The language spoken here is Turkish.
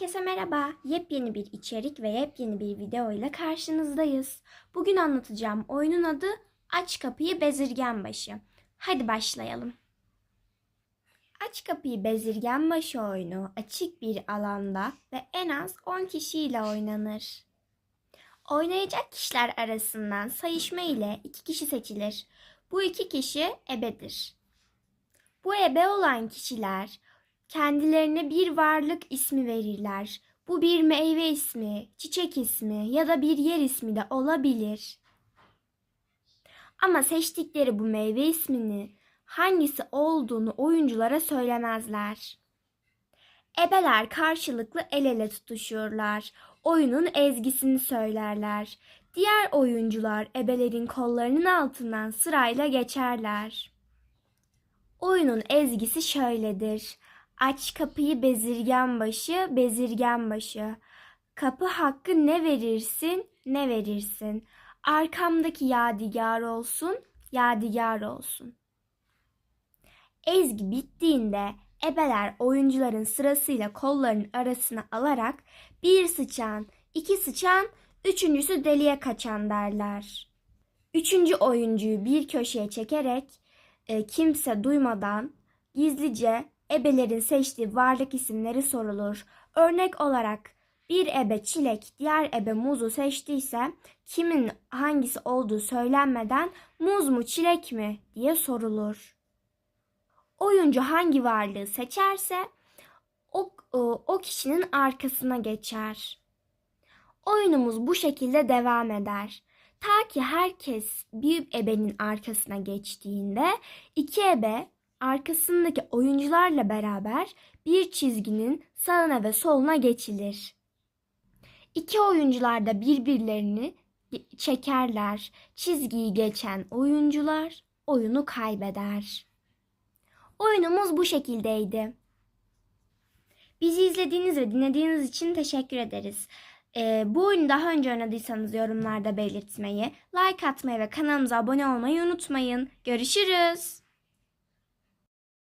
Herkese merhaba. Yepyeni bir içerik ve yepyeni bir video ile karşınızdayız. Bugün anlatacağım oyunun adı Aç Kapıyı Bezirgen Başı. Hadi başlayalım. Aç Kapıyı Bezirgen Başı oyunu açık bir alanda ve en az 10 kişiyle oynanır. Oynayacak kişiler arasından sayışma ile iki kişi seçilir. Bu iki kişi ebedir. Bu ebe olan kişiler kendilerine bir varlık ismi verirler. Bu bir meyve ismi, çiçek ismi ya da bir yer ismi de olabilir. Ama seçtikleri bu meyve ismini hangisi olduğunu oyunculara söylemezler. Ebeler karşılıklı el ele tutuşurlar. Oyunun ezgisini söylerler. Diğer oyuncular ebelerin kollarının altından sırayla geçerler. Oyunun ezgisi şöyledir. Aç kapıyı bezirgen başı, bezirgen başı. Kapı hakkı ne verirsin, ne verirsin. Arkamdaki yadigar olsun, yadigar olsun. Ezgi bittiğinde ebeler oyuncuların sırasıyla kollarının arasına alarak bir sıçan, iki sıçan, üçüncüsü deliye kaçan derler. Üçüncü oyuncuyu bir köşeye çekerek e, kimse duymadan gizlice ebelerin seçtiği varlık isimleri sorulur. Örnek olarak bir ebe çilek, diğer ebe muzu seçtiyse kimin hangisi olduğu söylenmeden muz mu çilek mi diye sorulur. Oyuncu hangi varlığı seçerse o, o, kişinin arkasına geçer. Oyunumuz bu şekilde devam eder. Ta ki herkes bir ebenin arkasına geçtiğinde iki ebe arkasındaki oyuncularla beraber bir çizginin sağına ve soluna geçilir. İki oyuncular da birbirlerini çekerler. Çizgiyi geçen oyuncular oyunu kaybeder. Oyunumuz bu şekildeydi. Bizi izlediğiniz ve dinlediğiniz için teşekkür ederiz. Ee, bu oyunu daha önce oynadıysanız yorumlarda belirtmeyi, like atmayı ve kanalımıza abone olmayı unutmayın. Görüşürüz.